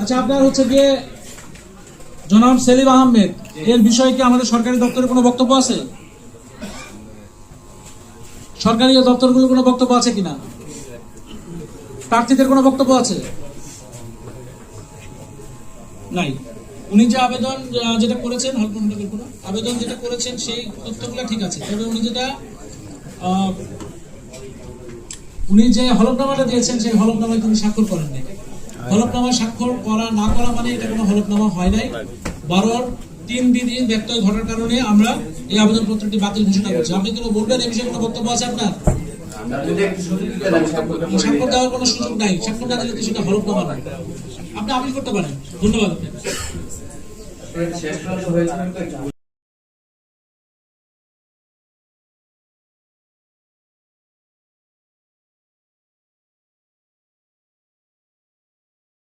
আচ্ছা আপনার হচ্ছে গিয়ে জনাব সেলিম আহমেদ, এর বিষয়ে কি আমাদের সরকারি দপ্তরে কোনো বক্তব্য আছে? সরকারি দপ্তরগুলোর কোনো বক্তব্য আছে কিনা প্রার্থীদের কোনো বক্তব্য আছে? নাই। উনি যে আবেদন যেটা করেছেন কোনো আবেদন যেটা করেছেন, সেই তথ্যগুলো ঠিক আছে। তবে উনি যেটা উনি যে হলফনামাটা দিয়েছেন, সেই হলফনামায় তিনি স্বাক্ষর করেন নাই। হলফনামা স্বাক্ষর করা, না করা মানে এটা কোনো হলফনামা হয় নাই। বারোর তিন দিন ব্যত্যয় ঘটার কারণে আমরা এই আবেদন পত্রটি বাতিল ঘোষণা করছি। আপনি কোনো বলবেন? এই বিষয়ে কোনো বক্তব্য আছে আপনার? স্বাক্ষর দেওয়ার কোনো সুযোগ নাই। স্বাক্ষর না দিলে সেটা হলফনামা আপনি আপিল করতে পারেন। ধন্যবাদ আপনাকে। শেষ পর্যন্ত হয়েছিল তো একটু